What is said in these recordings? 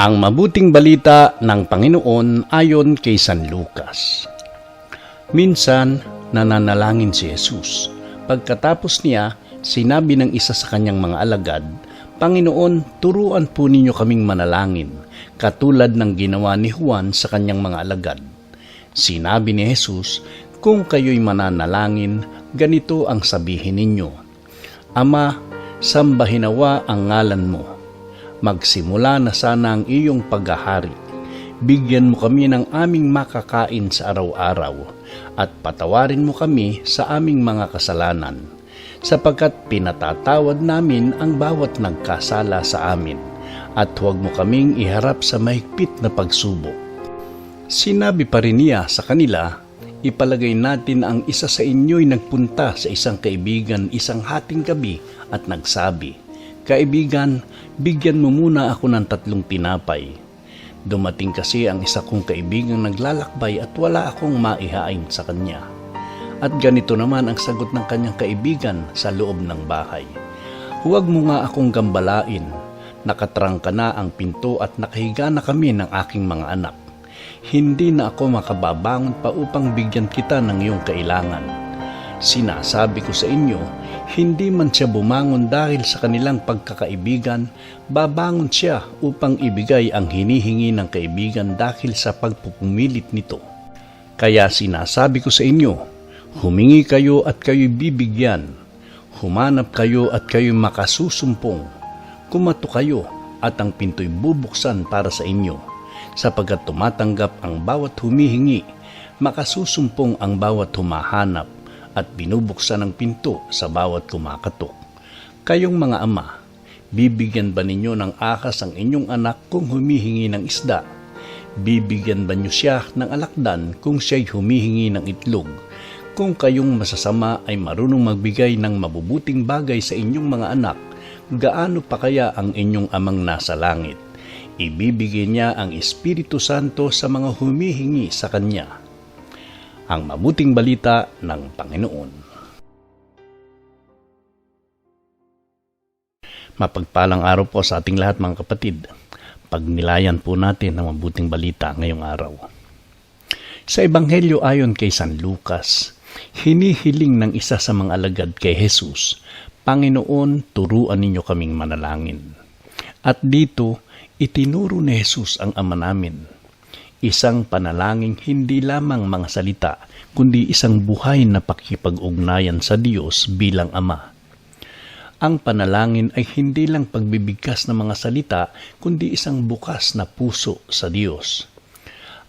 Ang mabuting balita ng Panginoon ayon kay San Lucas. Minsan, nananalangin si Jesus. Pagkatapos niya, sinabi ng isa sa kanyang mga alagad, Panginoon, turuan po ninyo kaming manalangin, katulad ng ginawa ni Juan sa kanyang mga alagad. Sinabi ni Jesus, kung kayo'y mananalangin, ganito ang sabihin ninyo. Ama, sambahinawa ang ngalan mo magsimula na sana ang iyong paghahari. Bigyan mo kami ng aming makakain sa araw-araw at patawarin mo kami sa aming mga kasalanan sapagkat pinatatawad namin ang bawat nagkasala sa amin at huwag mo kaming iharap sa mahigpit na pagsubok. Sinabi pa rin niya sa kanila, ipalagay natin ang isa sa inyo'y nagpunta sa isang kaibigan isang hating gabi at nagsabi, Kaibigan, bigyan mo muna ako ng tatlong tinapay. Dumating kasi ang isa kong kaibigang naglalakbay at wala akong maihain sa kanya. At ganito naman ang sagot ng kanyang kaibigan sa loob ng bahay. Huwag mo nga akong gambalain. Nakatrangka na ang pinto at nakahiga na kami ng aking mga anak. Hindi na ako makababangon pa upang bigyan kita ng iyong kailangan. Sinasabi ko sa inyo, hindi man siya bumangon dahil sa kanilang pagkakaibigan, babangon siya upang ibigay ang hinihingi ng kaibigan dahil sa pagpupumilit nito. Kaya sinasabi ko sa inyo, humingi kayo at kayo'y bibigyan, humanap kayo at kayo'y makasusumpong, kumato kayo at ang pinto'y bubuksan para sa inyo, sapagkat tumatanggap ang bawat humihingi, makasusumpong ang bawat humahanap, at binubuksan ang pinto sa bawat kumakatok. Kayong mga ama, bibigyan ba ninyo ng akas ang inyong anak kung humihingi ng isda? Bibigyan ba niyo siya ng alakdan kung siya'y humihingi ng itlog? Kung kayong masasama ay marunong magbigay ng mabubuting bagay sa inyong mga anak, gaano pa kaya ang inyong amang nasa langit? Ibibigay niya ang Espiritu Santo sa mga humihingi sa Kanya ang mabuting balita ng Panginoon. Mapagpalang araw po sa ating lahat mga kapatid. Pagnilayan po natin ang mabuting balita ngayong araw. Sa Ebanghelyo ayon kay San Lucas, hinihiling ng isa sa mga alagad kay Jesus, Panginoon, turuan ninyo kaming manalangin. At dito, itinuro ni Jesus ang ama namin Isang panalangin hindi lamang mga salita, kundi isang buhay na pakipag-ugnayan sa Diyos bilang Ama. Ang panalangin ay hindi lang pagbibigkas ng mga salita, kundi isang bukas na puso sa Diyos.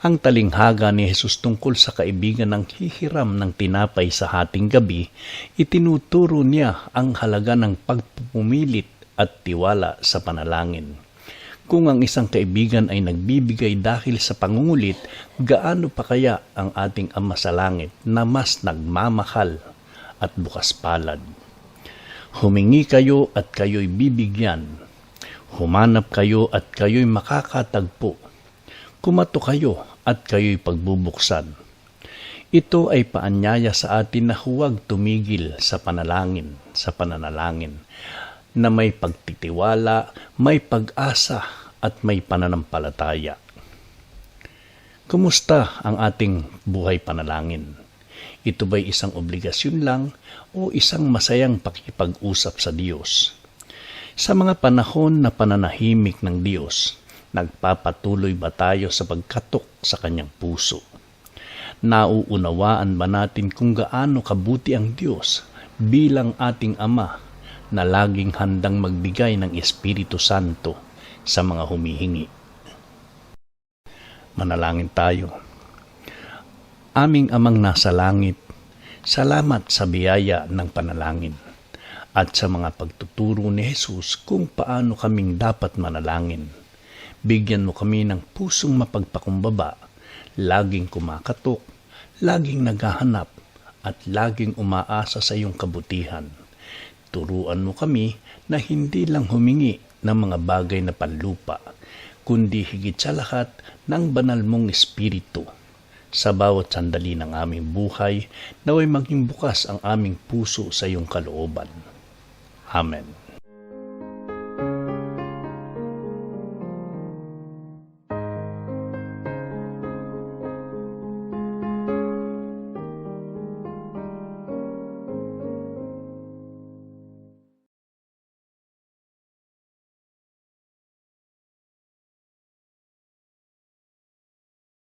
Ang talinghaga ni Jesus tungkol sa kaibigan ng hihiram ng tinapay sa hating gabi, itinuturo niya ang halaga ng pagpupumilit at tiwala sa panalangin. Kung ang isang kaibigan ay nagbibigay dahil sa pangungulit, gaano pa kaya ang ating Ama sa Langit na mas nagmamahal at bukas palad? Humingi kayo at kayo'y bibigyan. Humanap kayo at kayo'y makakatagpo. Kumato kayo at kayo'y pagbubuksan. Ito ay paanyaya sa atin na huwag tumigil sa panalangin, sa pananalangin, na may pagtitiwala, may pag-asa at may pananampalataya. Kumusta ang ating buhay panalangin? Ito ba'y isang obligasyon lang o isang masayang pakipag-usap sa Diyos? Sa mga panahon na pananahimik ng Diyos, nagpapatuloy ba tayo sa pagkatok sa kanyang puso? Nauunawaan ba natin kung gaano kabuti ang Diyos bilang ating Ama na laging handang magbigay ng Espiritu Santo sa mga humihingi. Manalangin tayo. Aming amang nasa langit, salamat sa biyaya ng panalangin at sa mga pagtuturo ni Jesus kung paano kaming dapat manalangin. Bigyan mo kami ng pusong mapagpakumbaba, laging kumakatok, laging naghahanap, at laging umaasa sa iyong kabutihan. Turuan mo kami na hindi lang humingi ng mga bagay na panlupa, kundi higit sa lahat ng banal mong espiritu. Sa bawat sandali ng aming buhay, naway maging bukas ang aming puso sa iyong kalooban. Amen.